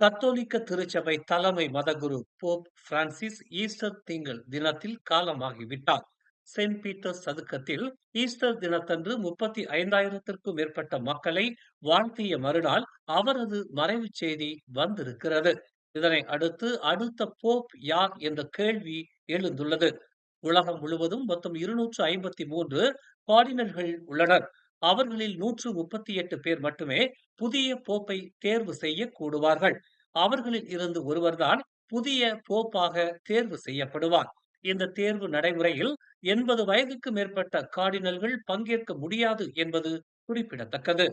கத்தோலிக்க திருச்சபை தலைமை மதகுரு போப் பிரான்சிஸ் ஈஸ்டர் திங்கள் தினத்தில் காலமாகிவிட்டார். செயின்ட் பீட்டர்ஸ் சதுக்கத்தில் ஈஸ்டர் தினத்தன்று முப்பத்தி ஐந்தாயிரத்திற்கும் மேற்பட்ட மக்களை வாழ்த்திய மறுநாள் அவரது மறைவு செய்தி வந்திருக்கிறது. இதனை அடுத்து அடுத்த போப் யார் என்ற கேள்வி எழுந்துள்ளது. உலகம் முழுவதும் மொத்தம் இருநூற்று ஐம்பத்தி மூன்று கார்டினல்கள் உள்ளனர். அவர்களில் நூற்று முப்பத்தி எட்டு பேர் மட்டுமே புதிய போப்பை தேர்வு செய்ய கூடுவார்கள். அவர்களில் இருந்து ஒருவர்தான் புதிய போப்பாக தேர்வு செய்யப்படுவார். இந்த தேர்வு நடைமுறையில் எண்பது வயதுக்கு மேற்பட்ட கார்டினல்கள் பங்கேற்க முடியாது என்பது குறிப்பிடத்தக்கது.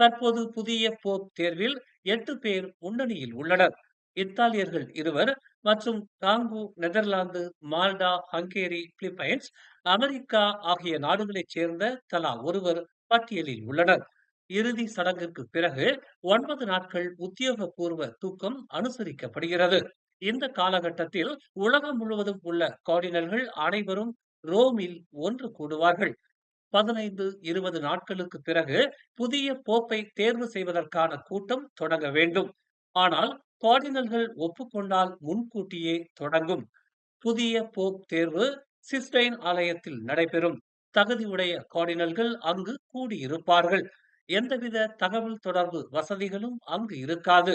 தற்போது புதிய போப் தேர்வில் எட்டு பேர் முன்னணியில் உள்ளனர். இத்தாலியர்கள் இருவர் மற்றும் Congo Netherlands Malta Hungary Philippines America ஆகிய நாடுகளைச் சேர்ந்த தலா ஒருவர் பட்டியலில் உள்ளனர். இறுதி சடங்கிற்கு பிறகு ஒன்பது நாட்கள் உத்தியோகபூர்வ தூக்கம் அனுசரிக்கப்படுகிறது. இந்த காலகட்டத்தில் உலகம் முழுவதும் உள்ள கார்டினல்கள் அனைவரும் ரோமில் ஒன்று கூடுவார்கள். பதினைந்து இருபது நாட்களுக்கு பிறகு புதிய போப்பை தேர்வு செய்வதற்கான கூட்டம் தொடங்க வேண்டும். ஆனால் கார்டினல்கள் ஒப்புக்கொண்டால் முன்கூட்டியே தொடங்கும். புதிய போப் தேர்வு சிஸ்டைன் ஆலயத்தில் நடைபெறும். தகுதியுடைய கார்டினல்கள் அங்கு கூடியிருப்பார்கள். எந்தவித தகவல் தொடர்பு வசதிகளும் அங்கு இருக்காது.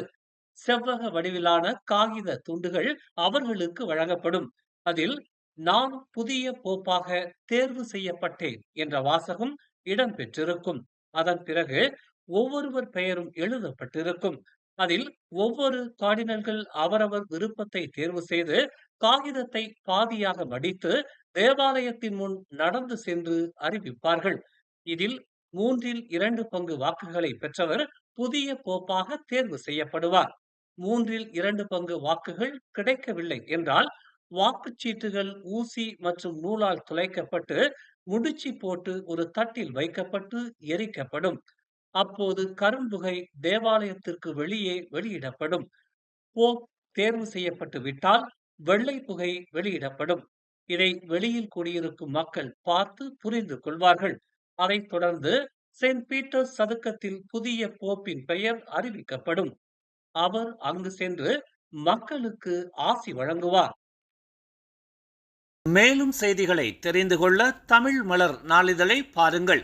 செவ்வக வடிவிலான காகித துண்டுகள் அவர்களுக்கு வழங்கப்படும். அதில் நான் புதிய போப்பாக தேர்வு செய்யப்பட்டேன் என்ற வாசகம் இடம்பெற்றிருக்கும். அதன் பிறகு ஒவ்வொருவர் பெயரும் எழுதப்பட்டிருக்கும். அதில் ஒவ்வொரு கார்டினல்கள் அவரவர் விருப்பத்தை தேர்வு செய்து காகிதத்தை பாதியாக மடித்து தேவாலயத்தின் முன் நடந்து சென்று அறிவிப்பார்கள். இதில் மூன்றில் இரண்டு பங்கு வாக்குகளை பெற்றவர் புதிய போப்பாக தேர்வு செய்யப்படுவார். மூன்றில் இரண்டு பங்கு வாக்குகள் கிடைக்கவில்லை என்றால் வாக்குச்சீட்டுகள் ஊசி மற்றும் நூலால் துளைக்கப்பட்டு முடிச்சு போட்டு ஒரு தட்டில் வைக்கப்பட்டு எரிக்கப்படும். அப்போது கரும்புகை தேவாலயத்திற்கு வெளியே வெளியிடப்படும். போப் தேர்வு செய்யப்பட்டு விட்டால் வெள்ளை புகை வெளியிடப்படும். இதை வெளியில் கூடியிருக்கும் மக்கள் பார்த்து புரிந்து கொள்வார்கள். அதைத் தொடர்ந்து செயின்ட் பீட்டர்ஸ் சதுக்கத்தில் புதிய போப்பின் பெயர் அறிவிக்கப்படும். அவர் அங்கு சென்று மக்களுக்கு ஆசி வழங்குவார். மேலும் செய்திகளை தெரிந்து கொள்ள தமிழ் மலர் நாளிதழை பாருங்கள்.